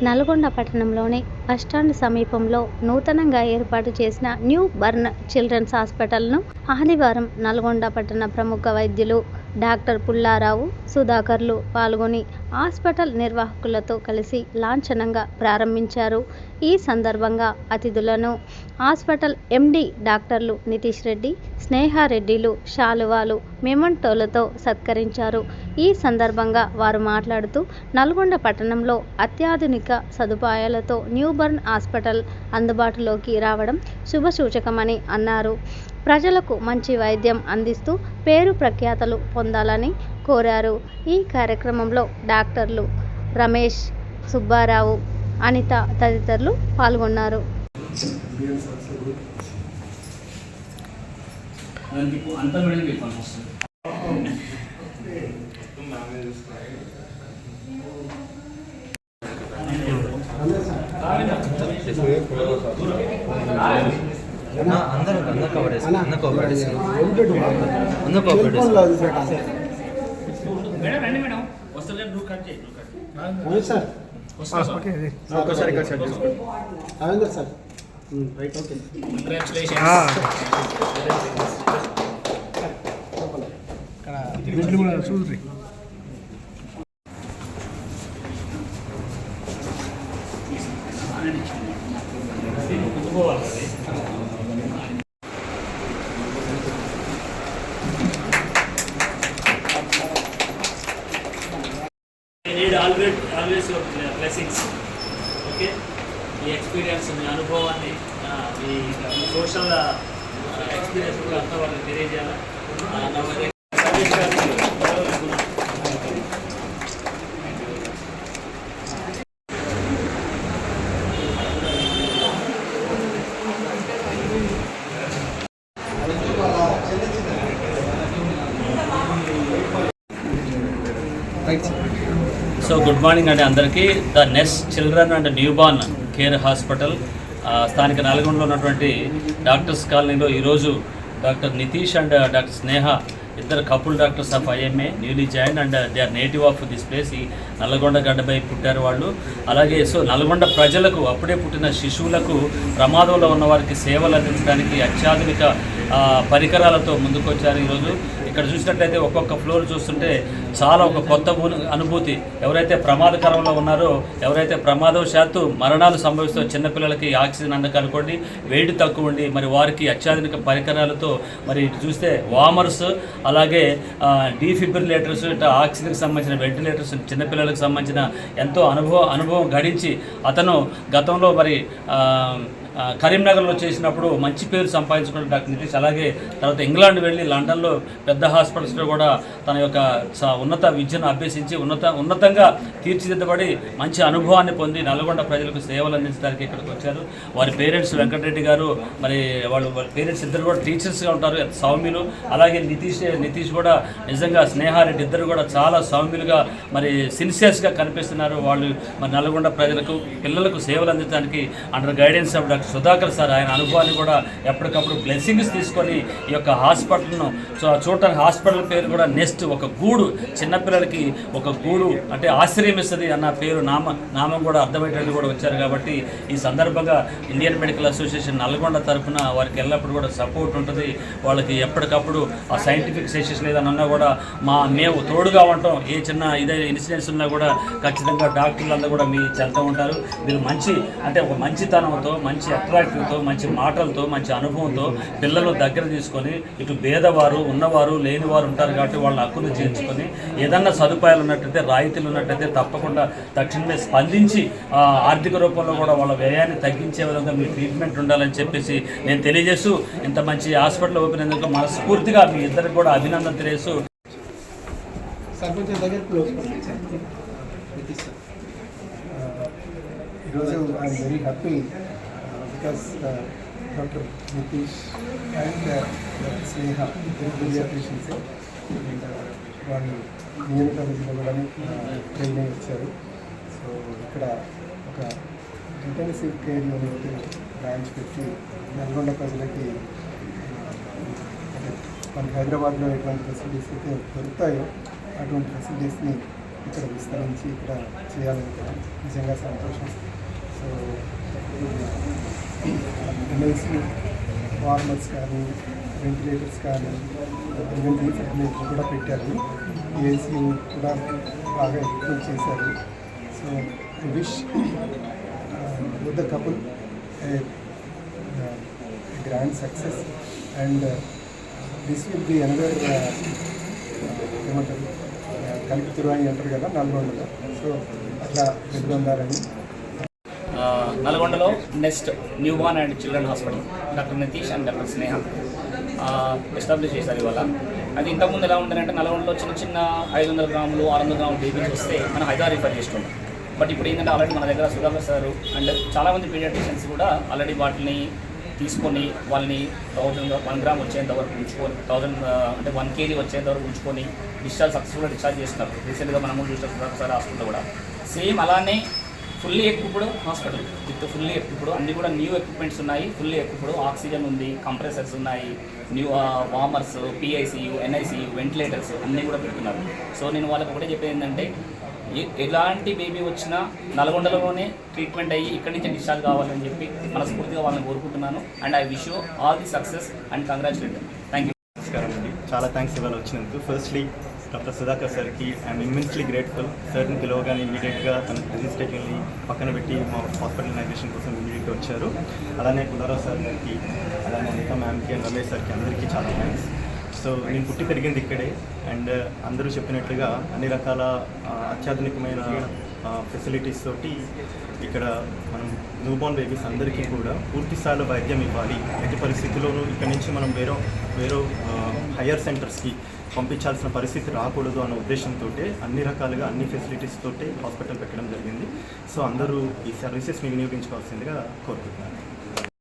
నల్గొండ పట్టణంలోని బస్టాండ్ సమీపంలో నూతనంగా ఏర్పాటు చేసిన న్యూ బర్న్ చిల్డ్రన్స్ హాస్పిటల్ను ఆదివారం నల్గొండ పట్టణ ప్రముఖ వైద్యులు డాక్టర్ పుల్లారావు సుధాకర్లు పాల్గొని హాస్పిటల్ నిర్వాహకులతో కలిసి లాంఛనంగా ప్రారంభించారు. ఈ సందర్భంగా అతిథులను హాస్పిటల్ ఎండి డాక్టర్లు నితీష్ రెడ్డి స్నేహారెడ్డిలు శాలువాలు మెమంటోలతో సత్కరించారు. ఈ సందర్భంగా వారు మాట్లాడుతూ నల్గొండ పట్టణంలో అత్యాధునిక సదుపాయాలతో న్యూబర్న్ హాస్పిటల్ అందుబాటులోకి రావడం శుభసూచకమని అన్నారు. ప్రజలకు మంచి వైద్యం అందిస్తూ పేరు ప్రఖ్యాతలు పొందాలని కోరారు. ఈ కార్యక్రమంలో డాక్టర్లు రమేష్ సుబ్బారావు అనిత తదితరులు పాల్గొన్నారు. దానికి అంతా కూడా చెప్పాల్సి వస్తుంది అందరూ అందరూ కవర్ చేసి అందరూ కవర్ చేసి అందరూ కవర్ చేసి మేడం రండి మేడం వస్తలేదు నువ్వు కట్ చేయి నువ్వు కట్ సార్ ఒకసారి ఇక్కడ సెట్ చేసుకోండి రవీందర్ సార్ రైట్ ఓకే. కూడా చూడ్రి కుట్టుకోవాలి అది. I need always ఓకే మీ ఎక్స్పీరియన్స్ మీ అనుభవాన్ని మీ సోషల్ ఎక్స్పీరియన్స్ కూడా అంతా వాళ్ళకి తెలియజేయాలి uh, సో గుడ్ మార్నింగ్ అండి అందరికీ. The Nest children and newborn care hospital స్థానిక నల్గొండలో ఉన్నటువంటి డాక్టర్స్ కాలనీలో ఈరోజు doctor Nitish and doctor Sneha ఇద్దరు couple doctors of IMA newly join and they are native of this place ఈ నల్గొండ గడ్డపై పుట్టారు వాళ్ళు. అలాగే సో నల్గొండ ప్రజలకు అప్పుడే పుట్టిన శిశువులకు ప్రమాదంలో ఉన్న వారికి సేవలు అందించడానికి అత్యాధునిక పరికరాలతో ముందుకొచ్చారు ఈరోజు. ఇక్కడ చూసినట్లయితే ఒక్కొక్క ఫ్లోర్ చూస్తుంటే చాలా ఒక కొత్త అనుభూతి. ఎవరైతే ప్రమాదకరంలో ఉన్నారో ఎవరైతే ప్రమాదవశాత్తు మరణాలు సంభవిస్తూ చిన్నపిల్లలకి ఆక్సిజన్ అందకనుకోండి వేడి తక్కువ ఉండి మరి వారికి అత్యాధునిక పరికరాలతో మరి ఇటు చూస్తే వామర్స్ అలాగే డీఫిబ్రిలేటర్స్ ఇట్లా ఆక్సిజన్కి సంబంధించిన వెంటిలేటర్స్ చిన్నపిల్లలకు సంబంధించిన ఎంతో అనుభవం అనుభవం గడించి అతను గతంలో మరి కరీంనగర్లో చేసినప్పుడు మంచి పేరు సంపాదించుకున్న డాక్టర్ నితీష్ అలాగే తర్వాత ఇంగ్లాండ్ వెళ్ళి లండన్లో పెద్ద హాస్పిటల్స్లో కూడా తన యొక్క ఉన్నత విద్యను అభ్యసించి ఉన్నత ఉన్నతంగా తీర్చిదిద్దబడి మంచి అనుభవాన్ని పొంది నల్గొండ ప్రజలకు సేవలు అందించడానికి ఇక్కడికి వచ్చారు. వారి పేరెంట్స్ వెంకటరెడ్డి గారు మరి వాళ్ళు వాళ్ళ పేరెంట్స్ ఇద్దరు కూడా టీచర్స్గా ఉంటారు సౌమ్యులు. అలాగే నితీష్ నితీష్ కూడా నిజంగా స్నేహారెడ్డి ఇద్దరు కూడా చాలా సౌమ్యులుగా మరి సిన్సియర్స్గా కనిపిస్తున్నారు. వాళ్ళు మరి నల్గొండ ప్రజలకు పిల్లలకు సేవలు అందించడానికి under guidance of doctor Sudhakar sir ఆయన అనుభవాన్ని కూడా ఎప్పటికప్పుడు బ్లెస్సింగ్స్ తీసుకొని ఈ యొక్క హాస్పిటల్ను సో చూడటానికి హాస్పిటల్ పేరు కూడా నెక్స్ట్ ఒక గూడు చిన్నపిల్లలకి ఒక గూడు అంటే ఆశ్రయం ఇస్తుంది అన్న పేరు నామ నామం కూడా అర్థమయ్యేటట్టు కూడా వచ్చారు కాబట్టి ఈ సందర్భంగా ఇండియన్ మెడికల్ అసోసియేషన్ నల్గొండ తరఫున వారికి ఎల్లప్పుడూ కూడా సపోర్ట్ ఉంటుంది. వాళ్ళకి ఎప్పటికప్పుడు ఆ సైంటిఫిక్ సెషన్స్ లేదని ఉన్నా కూడా మా మేము తోడుగా ఉంటాం. ఏ చిన్న ఇదే ఇన్సిడెంట్స్ ఉన్నా కూడా ఖచ్చితంగా డాక్టర్లు కూడా మీ చెంత ఉంటారు. మీరు మంచి అంటే ఒక మంచితనంతో మంచి అట్రాక్టివ్తో మంచి మాటలతో మంచి అనుభవంతో పిల్లలు దగ్గర తీసుకొని ఇటు పేదవారు ఉన్నవారు లేనివారు ఉంటారు కాబట్టి వాళ్ళని హక్కును చేర్చుకొని ఏదన్నా సదుపాయాలు ఉన్నట్టయితే రాయితీలు ఉన్నట్టయితే తప్పకుండా తక్షణమే స్పందించి ఆ, ఆర్థిక రూపంలో కూడా వాళ్ళ వ్యయాన్ని తగ్గించే విధంగా మీ ట్రీట్మెంట్ ఉండాలని చెప్పేసి నేను తెలియజేస్తూ ఇంత మంచి హాస్పిటల్ ఓపెన్ అయినందుకు మనస్ఫూర్తిగా మీ ఇద్దరికి కూడా అభినందన తెలియజేస్తూ సార్ కొంచెం దగ్గర close because uh, Dr. Nitish and I'm very happy because doctor Nitish and Sneha ఇద్దరు పీడియాట్రిషియన్స్ అండ్ uh, వాళ్ళు నియమిత ట్రైనింగ్ ఇచ్చారు సో ఇక్కడ ఒక ఇంటెన్సివ్ కేర్ యూనిట్ బ్రాంచ్ పెట్టి నల్గొండ ప్రజలకి ఆ, మనకి హైదరాబాద్లో ఎటువంటి ఫెసిలిటీస్ అయితే దొరుకుతాయో అటువంటి ఫెసిలిటీస్ని ఇక్కడ విస్తరించి ఇక్కడ చేయాలనుకున్నాం నిజంగా సంతోషం. సో ఎమ్మెల్సీ వార్మర్స్ కానీ వెంటిలేటర్స్ కానీ ఈవెన్ రీఫ్రిజిరేటర్ కూడా పెట్టారు. ఏసీ కూడా బాగా ఎక్విప్ చేశారు. So wish with the couple grand success and this will be another ఏమంటారు? Uh, కలిపితురు అని అంటారు కదా నల్గొండలో. సో అట్లా వెలుగొందాలని నల్గొండలో next newborn and children hospital doctor Nitish and doctor Sneha establish చేశారు ఇవాళ. అది ఇంతకుముందు ఎలా ఉంటుందంటే నల్గొండలో చిన్న చిన్న ఐదు వందల గ్రాములు ఆరు వందల గ్రాములు బేబీస్ వస్తే మనం హైదరాబాద్ రిఫర్ చేస్తున్నాం బట్ ఇప్పుడు ఏంటంటే ఆల్రెడీ మన దగ్గర సుధాకర్ సార్ అండ్ చాలామంది పీడియాట్రిషియన్స్ కూడా ఆల్రెడీ వాటిని తీసుకొని వాళ్ళని థౌజండ్ వన్ గ్రామ్ వచ్చేంత వరకు ఉంచుకొని థౌజండ్ అంటే వన్ కేజీ వచ్చేంత వరకు ఉంచుకొని డిశ్చార్జ్ సక్సెస్ఫుల్గా డిశ్చార్జ్ చేస్తున్నారు. రీసెంట్గా మనము చూసిన సుధాకర్ సార్ హాస్పిటల్ కూడా. సేమ్ అలానే fully equipped hospital. With fully equipped అన్ని కూడా న్యూ ఎక్విప్మెంట్స్ ఉన్నాయి. ఫుల్లీ ఎక్విప్డ్ ఆక్సిజన్ ఉంది కంప్రెసర్స్ ఉన్నాయి new warmers PICU NICU ventilators అన్నీ కూడా పెడుతున్నారు. సో నేను వాళ్ళకి ఒకటే చెప్పేది ఏంటంటే ఎలాంటి బేబీ వచ్చినా నల్గొండలోనే ట్రీట్మెంట్ అయ్యి ఇక్కడి నుంచి డిశ్చార్జ్ కావాలని చెప్పి మనస్ఫూర్తిగా వాళ్ళని కోరుకుంటున్నాను. And I wish you all the success and congratulate చాలా థ్యాంక్స్ ఇవాళ వచ్చినందుకు. ఫస్ట్లీ డాక్టర్ సుధాకర్ సార్కి ఐఎమ్ ఇమ్మెన్స్లీ గ్రేట్ఫుల్ సార్ని పిలవగానే ఇమీడియట్గా తన డిజీజ్ టెక్ని పక్కన పెట్టి మా హాస్పిటలైజేషన్ కోసం ఇమీడియట్గా వచ్చారు. అలానే పుల్లారావు సార్ గారికి అలానే అనిత మ్యామ్కి అండ్ రమేష్ సార్కి అందరికీ చాలా థ్యాంక్స్ సో నేను పుట్టి పెరిగింది ఇక్కడే అండ్ uh, అందరూ చెప్పినట్లుగా అన్ని రకాల uh, అత్యాధునికమైన ఫెసిలిటీస్ తోటి ఇక్కడ మనం న్యూబార్న్ బేబీస్ అందరికీ కూడా పూర్తి స్థాయిలో వైద్యం ఇవ్వాలి. ఎట్టి పరిస్థితుల్లోనూ ఇక్కడ నుంచి మనం వేరే వేరే హయ్యర్ సెంటర్స్కి పంపించాల్సిన పరిస్థితి రాకూడదు అన్న ఉద్దేశంతో అన్ని రకాలుగా అన్ని ఫెసిలిటీస్ తోటే హాస్పిటల్ పెట్టడం జరిగింది. సో అందరూ ఈ సర్వీసెస్ని వినియోగించుకోవాల్సిందిగా కోరుకుంటున్నాను.